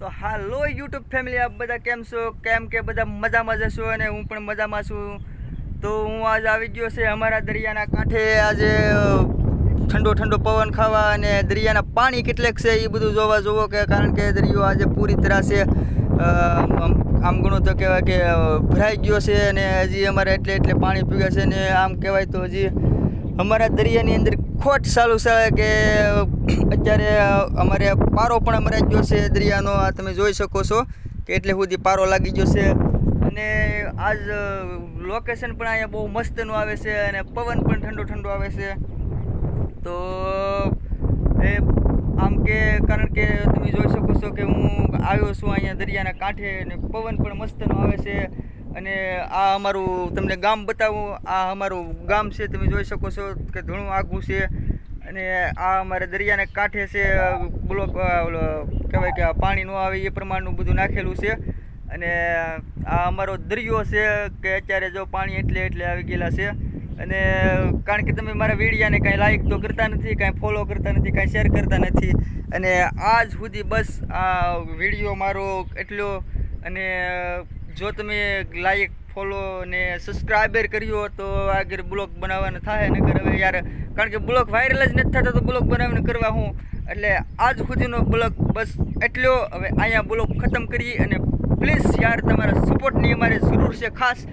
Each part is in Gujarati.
તો હાલો યુટ્યુબ ફેમિલી, આપ બધા કેમ છો? કેમ કે બધા મજામાં જશો અને હું પણ મજામાં છું. તો હું આજ આવી ગયો છે અમારા દરિયાના કાંઠે. આજે ઠંડો ઠંડો પવન ખાવા અને દરિયાના પાણી કેટલેક છે એ બધું જોવા જોવો કે, કારણ કે દરિયો આજે પૂરી તરહ છે. આમ ઘણું તો કહેવાય કે ભરાઈ ગયો છે અને હજી અમારે એટલે એટલે પાણી પીવે છે ને આમ કહેવાય તો હજી અમારા દરિયાની અંદર ખોટ ચાલુ છે કે, અત્યારે અમારે પારો પણ અમારે ગયો છે દરિયાનો, આ તમે જોઈ શકો છો કે એટલે સુધી પારો લાગી ગયો છે. અને આજ લોકેશન પણ અહીંયા બહુ મસ્તનું આવે છે અને પવન પણ ઠંડો ઠંડો આવે છે. તો, એ, આમ કે, કારણ કે તમે જોઈ શકો છો કે હું આવ્યો છું અહીંયા દરિયાના કાંઠે અને પવન પણ મસ્તનો આવે છે. અને આ અમારું તમને ગામ બતાવું. આ અમારું ગામ છે, તમે જોઈ શકો છો કે ઘણું આઘું છે. અને આ અમારે દરિયાને કાંઠે છે, બ્લોક ઓલો, કહેવાય કે પાણી ન આવે એ પ્રમાણનું બધું નાખેલું છે. અને આ અમારો દરિયો છે કે અત્યારે જો પાણી એટલે એટલે આવી ગયેલા છે. અને કારણ કે તમે મારા વિડીયાને કાંઈ લાઈક તો કરતા નથી, કાંઈ ફોલો કરતા નથી, કાંઈ શેર કરતા નથી. અને આજ સુધી બસ આ વીડિયો મારો એટલો. અને જો તમે લાઈક ફોલો ને સબસ્ક્રાઈબર કર્યો તો આગળ બ્લોગ બનાવવાના થાય નકર હવે યાર, કારણ કે બ્લોગ વાયરલ જ નથી થતો તો બ્લોગ બનાવીને કરવા હું? એટલે આજ સુધીનો બ્લોગ બસ એટલો. હવે અહીંયા બ્લોગ ખતમ કરી અને પ્લીઝ યાર, તમારા સપોર્ટની અમારે જરૂર છે ખાસ.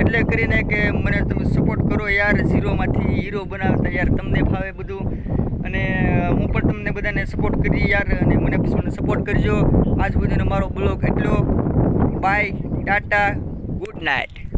એટલે કરીને કે મને તમે સપોર્ટ કરો યાર ઝીરોમાંથી હીરો બનાવતા યાર, તમને ભાવે બધું. અને હું પણ તમને બધાને સપોર્ટ કરી યાર, અને મને સપોર્ટ કરજો. આજ સુધીનો મારો બ્લોગ એટલો. Bye tata good night